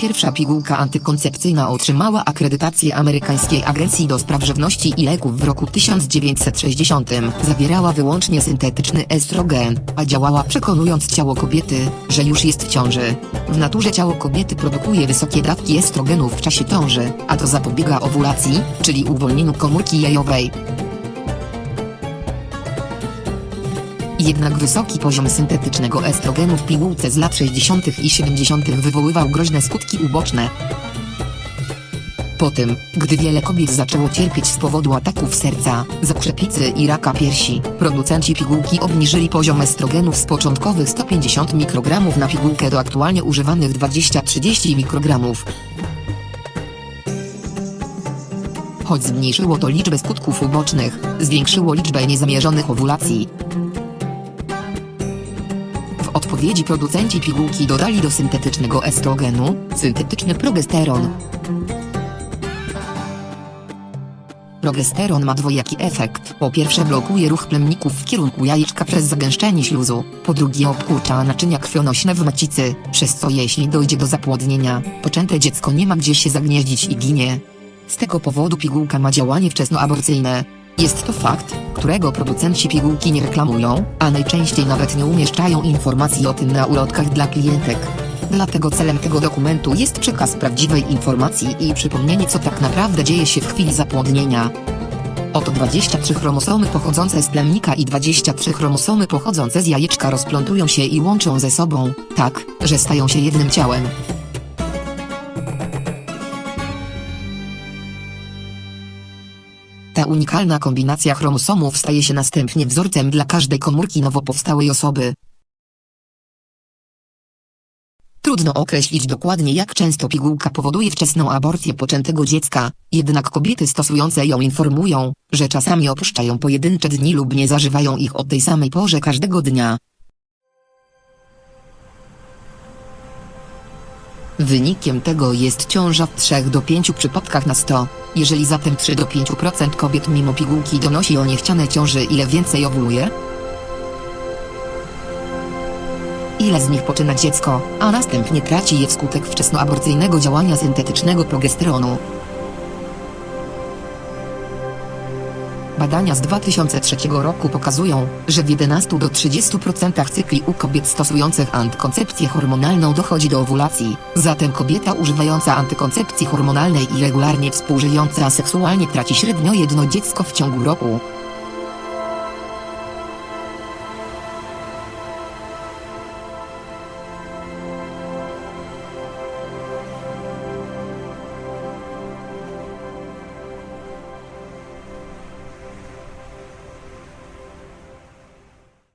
Pierwsza pigułka antykoncepcyjna otrzymała akredytację amerykańskiej Agencji do Spraw Żywności i Leków w roku 1960. Zawierała wyłącznie syntetyczny estrogen, a działała przekonując ciało kobiety, że już jest w ciąży. W naturze ciało kobiety produkuje wysokie dawki estrogenu w czasie ciąży, a to zapobiega owulacji, czyli uwolnieniu komórki jajowej. Jednak wysoki poziom syntetycznego estrogenu w pigułce z lat 60. i 70. wywoływał groźne skutki uboczne. Po tym, gdy wiele kobiet zaczęło cierpieć z powodu ataków serca, zakrzepicy i raka piersi, producenci pigułki obniżyli poziom estrogenów z początkowych 150 mikrogramów na pigułkę do aktualnie używanych 20-30 mikrogramów. Choć zmniejszyło to liczbę skutków ubocznych, zwiększyło liczbę niezamierzonych owulacji. Odpowiedzi producenci pigułki dodali do syntetycznego estrogenu, syntetyczny progesteron. Progesteron ma dwojaki efekt. Po pierwsze blokuje ruch plemników w kierunku jajeczka przez zagęszczenie śluzu, po drugie obkurcza naczynia krwionośne w macicy, przez co jeśli dojdzie do zapłodnienia, poczęte dziecko nie ma gdzie się zagnieździć i ginie. Z tego powodu pigułka ma działanie wczesnoaborcyjne. Jest to fakt, którego producenci pigułki nie reklamują, a najczęściej nawet nie umieszczają informacji o tym na ulotkach dla klientek. Dlatego celem tego dokumentu jest przekaz prawdziwej informacji i przypomnienie co tak naprawdę dzieje się w chwili zapłodnienia. Oto 23 chromosomy pochodzące z plemnika i 23 chromosomy pochodzące z jajeczka rozplątują się i łączą ze sobą, tak, że stają się jednym ciałem. Ta unikalna kombinacja chromosomów staje się następnie wzorcem dla każdej komórki nowo powstałej osoby. Trudno określić dokładnie jak często pigułka powoduje wczesną aborcję poczętego dziecka, jednak kobiety stosujące ją informują, że czasami opuszczają pojedyncze dni lub nie zażywają ich o tej samej porze każdego dnia. Wynikiem tego jest ciąża w 3 do 5 przypadkach na 100. Jeżeli zatem 3 do 5% kobiet mimo pigułki donosi o niechcianej ciąży ile więcej owuluje? Ile z nich poczyna dziecko, a następnie traci je wskutek wczesnoaborcyjnego działania syntetycznego progesteronu? Badania z 2003 roku pokazują, że w 11 do 30% cykli u kobiet stosujących antykoncepcję hormonalną dochodzi do owulacji, zatem kobieta używająca antykoncepcji hormonalnej i regularnie współżyjąca seksualnie traci średnio jedno dziecko w ciągu roku.